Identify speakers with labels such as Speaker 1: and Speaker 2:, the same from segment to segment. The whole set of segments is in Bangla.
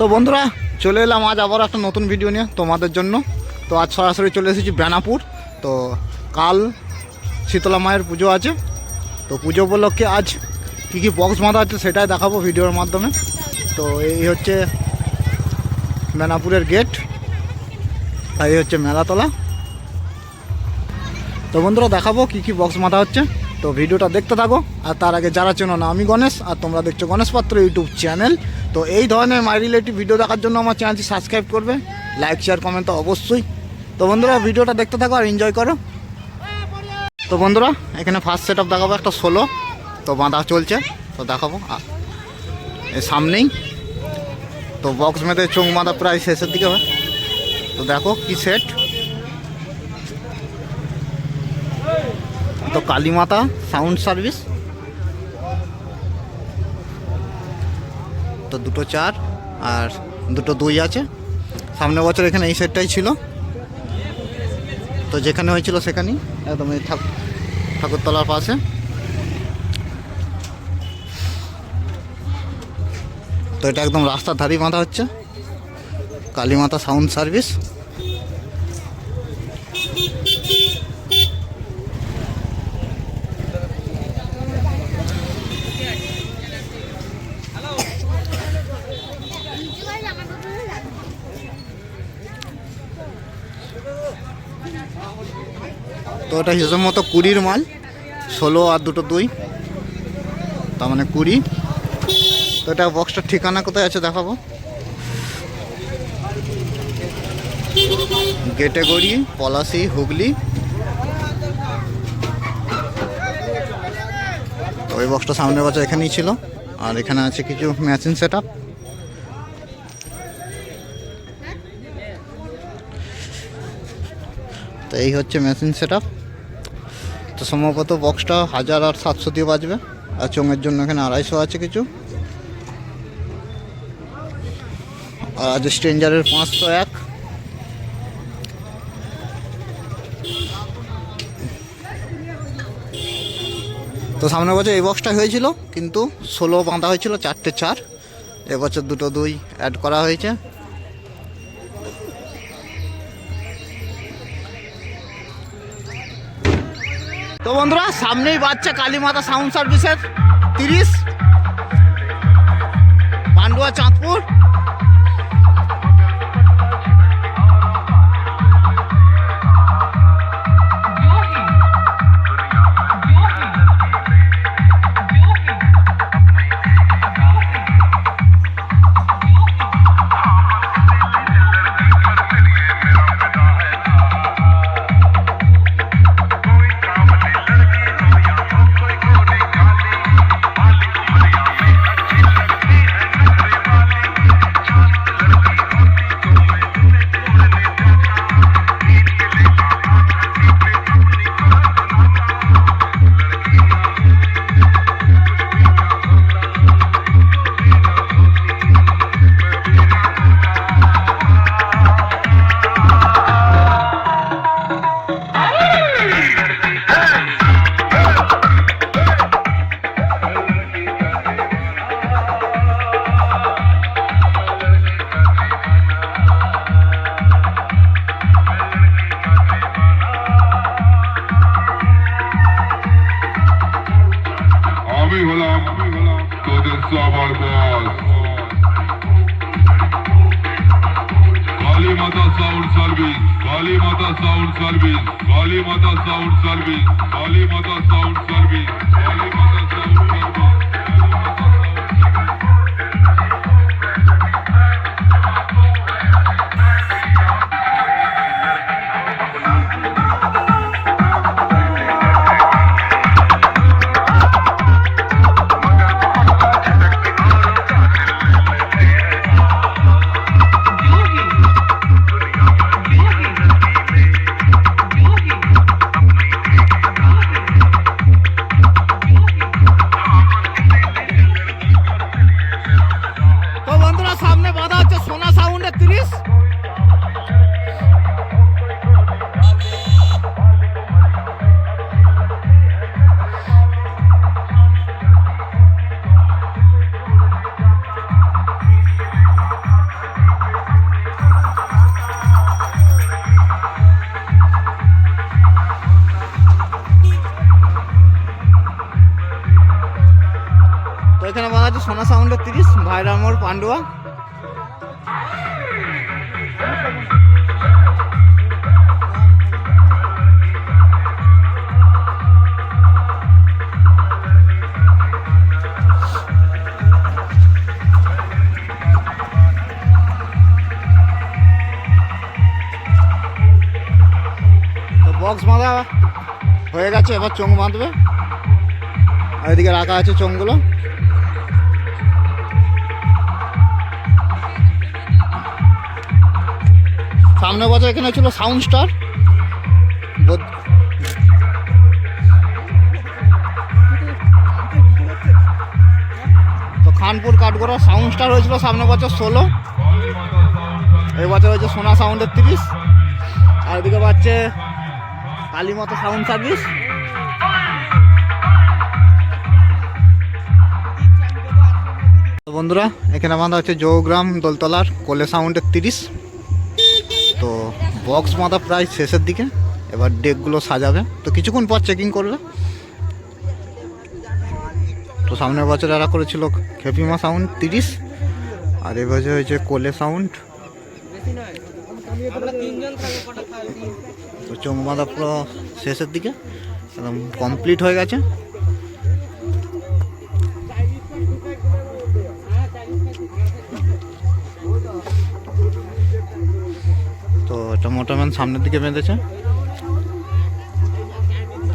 Speaker 1: তো বন্ধুরা, চলে এলাম আজ আবার একটা নতুন ভিডিও নিয়ে তোমাদের জন্য। তো আজ সরাসরি চলে এসেছি বেনাপুর। তো কাল শীতলা মায়ের পুজো আছে। তো পুজো উপলক্ষে আজ কী কী বক্স বাঁধা আছে সেটাই দেখাবো ভিডিওর মাধ্যমে। তো এই হচ্ছে বেনাপুরের গেট আর এই হচ্ছে মেলাতলা। তো বন্ধুরা, দেখাবো কী কী বক্স মাথা হচ্ছে। তো ভিডিওটা দেখতে থাকো। আর তার আগে যারা চেনো না, আমি গণেশ, আর তোমরা দেখছ গণেশ পাত্র ইউটিউব চ্যানেল। তো এই ধরনের মাই রিলেটিভ ভিডিও দেখার জন্য আমার চ্যানেলটি সাবস্ক্রাইব করবে লাইক শেয়ার কমেন্ট তো অবশ্যই। তো বন্ধুরা, ভিডিওটা দেখতে থাকো আর এনজয় করো। তো বন্ধুরা, এখানে ফার্স্ট সেট আপ দেখাবো একটা ষোলো তো বাঁধা চলছে, তো দেখাবো। সামনেই, তো বক্স মেতে চোখ বাঁধা প্রায় শেষের দিকে হয়। তো দেখো কি সেট তো কালীমাতা সাউন্ড সার্ভিস। তো দুটো চার আর দুটো দুই আছে। সামনের বছর এখানে এই সেটটাই ছিল। তো যেখানে হয়েছিল সেখানেই একদম এই ঠাকুরতলার পাশে। তো এটা একদম রাস্তার ধারেই বাঁধা হচ্ছে। Kalimata sound service. তো এটা হিসেব মতো কুড়ির মাল, ষোলো আর দুটো দুই। তার মানে কুড়ি। তো এটা বক্সটার ঠিকানা কোথায় আছে দেখাবো? গেটেগড়ি পলাশি, হুগলি। তো ওই বক্সটা সামনের বছর এখানেই ছিল। আর এখানে আছে কিছু মেশিন সেট আপ তো এই হচ্ছে মেশিন সেট তো সম্ভবত বক্সটা হাজার আর সাতশো দিয়ে বাজবে, আর চোঙের জন্য এখানে আড়াইশো আছে কিছু। আর আজ স্ট্রেঞ্জারের পাঁচশো এক। তো সামনের বছর এই বক্সটা হয়েছিল, কিন্তু ষোলো বাঁধা হয়েছিল, চারটে চার। এবছর দুটো দুই অ্যাড করা হয়েছে। তো বন্ধুরা সামনেই বাচ্চা কালীমাতা সাউন্ড সার্ভিসের তিরিশ পান্ডুয়া চাঁদপুর।
Speaker 2: তোদের সবার বস কালী মাতা সাউন্ড সার্ভিস কালী মাতা সাউন্ড সার্ভিস কালী মাতা সাউন্ড সার্ভিস কালী মাতা সাউন্ড সার্ভিস কালী মাতা সাউন্ড
Speaker 1: সাউন্ডের তিরিশ ভাইরামোর পান্ডুয়া। বক্স বাঁধা হয়ে গেছে, এবার চোঙ বাঁধবে। এদিকে রাখা আছে চোঙগুলো। সামনে বছর এখানে ছিল সাউন্ড স্টার তো খানপুর কাঠগড়া সাউন্ড স্টার হয়েছিল সামনে বছর ষোলো। এই বছর হয়েছে সোনা সাউন্ডের তিরিশ। আর এদিকে পাচ্ছে কালীমতো সাউন্ড সার্ভিস বন্ধুরা, এখানে বাঁধা হচ্ছে জৌগ্রাম দোলতলার কোলে সাউন্ডের তিরিশ। তো বক্স বাঁধা প্রায় শেষের দিকে। এবার ডেকগুলো সাজাবে। তো কিছুক্ষণ পর চেকিং করবে। তো সামনের বছর এরা করেছিল খেপিমা সাউন্ড তিরিশ আর এবছর হয়েছে কোলে সাউন্ড তো চোখ বাঁধা পুরো শেষের দিকে। একদম কমপ্লিট হয়ে গেছে। এটা মোটামুটি সামনের দিকে বেঁধেছে।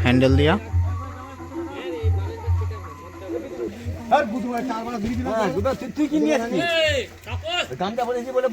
Speaker 1: হ্যান্ডেল দিয়া।
Speaker 3: বলো